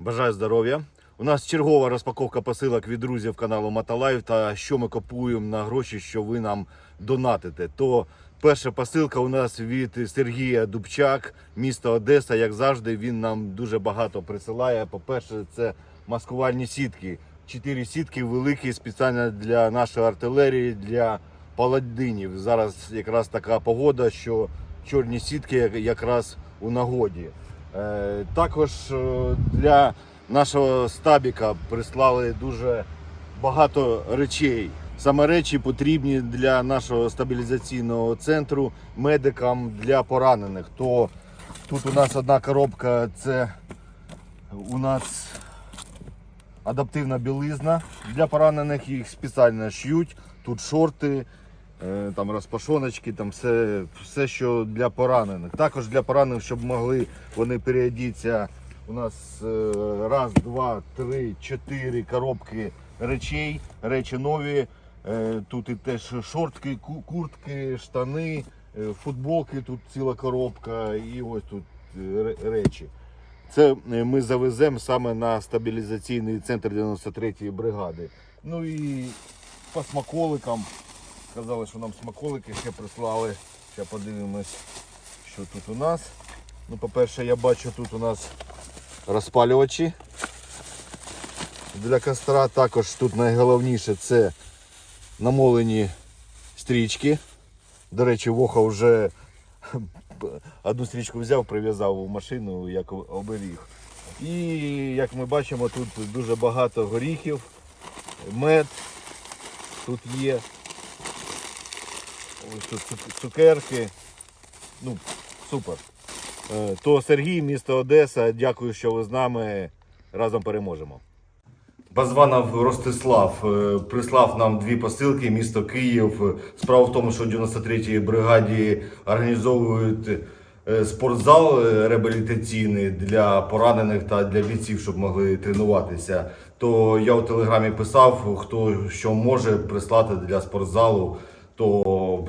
Бажаю здоров'я. У нас чергова розпаковка посилок від друзів каналу Мотолайв та що ми купуємо на гроші, що ви нам донатите. То перша посилка у нас від Сергія Дубчак, місто Одеса. Як завжди, він нам дуже багато присилає. По-перше, це маскувальні сітки. Чотири сітки великі, спеціально для нашої артилерії, для паладинів. Зараз якраз така погода, що чорні сітки якраз у нагоді. Е, Також е, для нашого стабіка прислали дуже багато речей. Саме речі потрібні для нашого стабілізаційного центру, медикам для поранених. То тут у нас одна коробка, це у нас адаптивна білизна для поранених, їх спеціально шьють. Тут шорти, там розпашоночки, там все, все, що для поранених. Також для поранених, щоб могли вони переодітися. У нас е, раз, два, три, чотири коробки речей, речі нові. Е, Тут і теж шортки, куртки, штани, е, футболки, тут ціла коробка і ось тут е, речі. Це е, ми завеземо саме на стабілізаційний центр 93-ї бригади. Ну і по смаколикам. Сказали, що нам смаколики ще прислали. Ще подивимось, що тут у нас. Ну, по-перше, я бачу тут у нас розпалювачі для костра. Також тут найголовніше це намолені стрічки. До речі, Воха вже одну стрічку взяв, прив'язав у машину як оберіг. І як ми бачимо, тут дуже багато горіхів, мед тут є. Цукерки. Ну, супер. Е, То Сергій, місто Одеса, дякую, що ви з нами. Разом переможемо. Базванов Ростислав е, прислав нам дві посилки, місто Київ. Справа в тому, що в 93-й бригаді організовують е, спортзал реабілітаційний для поранених та для бійців, щоб могли тренуватися. То я у телеграмі писав, хто що може прислати для спортзалу, то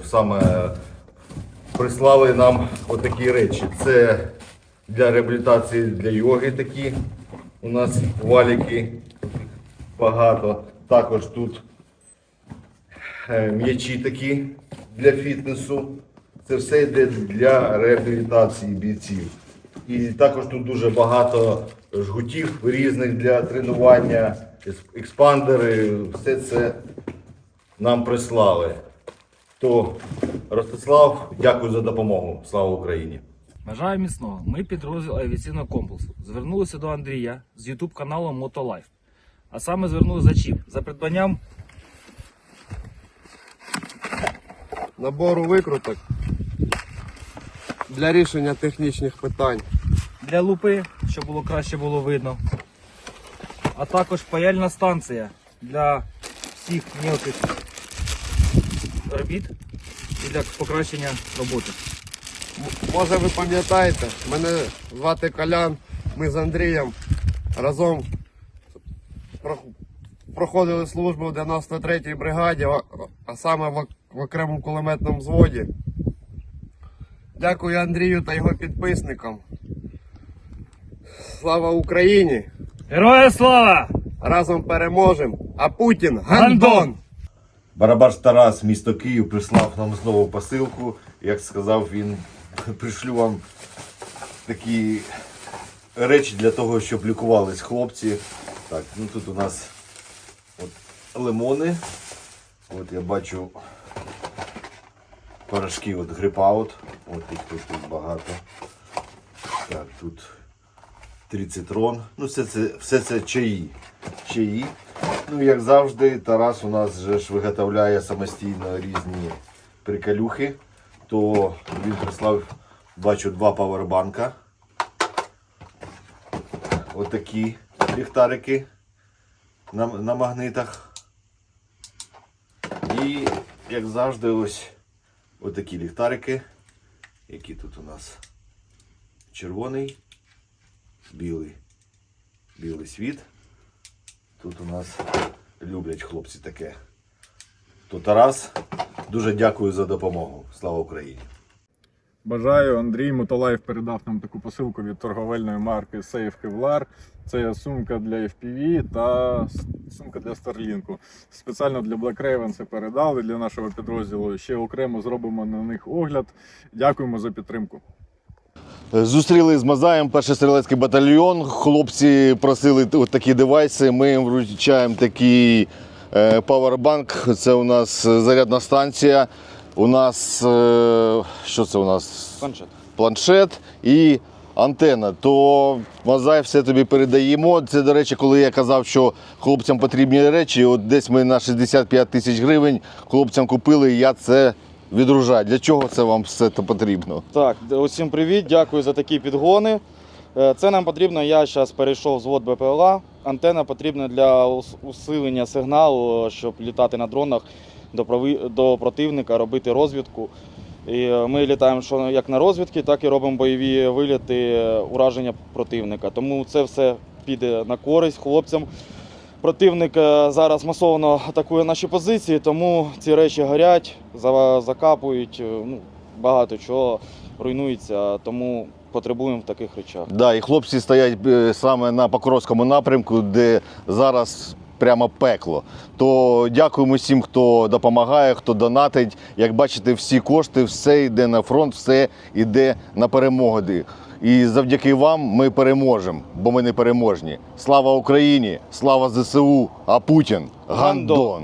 саме прислали нам отакі речі. Це для реабілітації для йоги такі. У нас валіки багато. Також тут е, м'ячі такі для фітнесу. Це все йде для реабілітації бійців. І також тут дуже багато жгутів різних для тренування, експандери, все це нам прислали. То Ростислав, дякую за допомогу. Слава Україні! Бажаю міцного. Ми підрозділ авіаційного комплексу. Звернулися до Андрія з YouTube каналу Мотолайф. А саме звернулися за чим? За придбанням набору викруток для рішення технічних питань. для лупи, щоб було краще було видно. А також паяльна станція для всіх мілких робіт і для покращення роботи. Може ви пам'ятаєте, мене звати Колян, ми з Андрієм разом проходили службу в 93-й бригаді, а- саме в ок- окремому кулеметному взводі. Дякую Андрію та його підписникам. Слава Україні! Героя слава! Разом переможемо! А Путін Гандон! Барабаш Тарас, місто Київ, прислав нам знову посилку. Як сказав, він пришлю вам такі речі для того, щоб лікувались хлопці. Так, ну тут у нас от лимони. От я бачу порошки от грипаут. От їх тут, тут багато. Так, тут трицитрон. Ну, все це, все це чаї. Чаї. Ну, як завжди, Тарас у нас же ж виготовляє самостійно різні приколюхи. То він прислав, бачу, два павербанка. Отакі ліхтарики на, на магнитах. І, як завжди, ось отакі ліхтарики, які тут у нас червоний, білий, білий світ. Тут у нас люблять хлопці таке. То Тарас, дуже дякую за допомогу. Слава Україні! Бажаю, Андрій Мотолаєв передав нам таку посилку від торговельної марки Safe Kevlar. Це сумка для FPV та сумка для Starlink. Спеціально для Black Raven це передали для нашого підрозділу. Ще окремо зробимо на них огляд. Дякуємо за підтримку. Зустріли з Мазаєм перший стрілецький батальйон. Хлопці просили от такі девайси. Ми їм вручаємо такий е, павербанк. Це у нас е, зарядна станція. У нас е, що це у нас? Планшет. планшет і антенна. То Мазай все тобі передаємо. Це, до речі, коли я казав, що хлопцям потрібні речі, от десь ми на 65 тисяч гривень хлопцям купили, і я це відружаю. Для чого це вам все це потрібно? Так, усім привіт, дякую за такі підгони. Е, Це нам потрібно. Я зараз перейшов взвод БПЛА. Антенна потрібна для усилення сигналу, щоб літати на дронах до, противника, робити розвідку. І е, ми літаємо як на розвідки, так і робимо бойові виліти, е, ураження противника. Тому це все піде на користь хлопцям. Противник е, зараз масово атакує наші позиції, тому ці речі горять, за- закапують, е, ну, багато чого руйнується, тому потребуємо в таких речах. Да, і хлопці стоять е, саме на Покровському напрямку, де зараз прямо пекло. То дякуємо всім, хто допомагає, хто донатить. Як бачите, всі кошти, все йде на фронт, все йде на перемоги. І завдяки вам ми переможемо, бо ми не переможні. Слава Україні! Слава ЗСУ! А Путін гандон!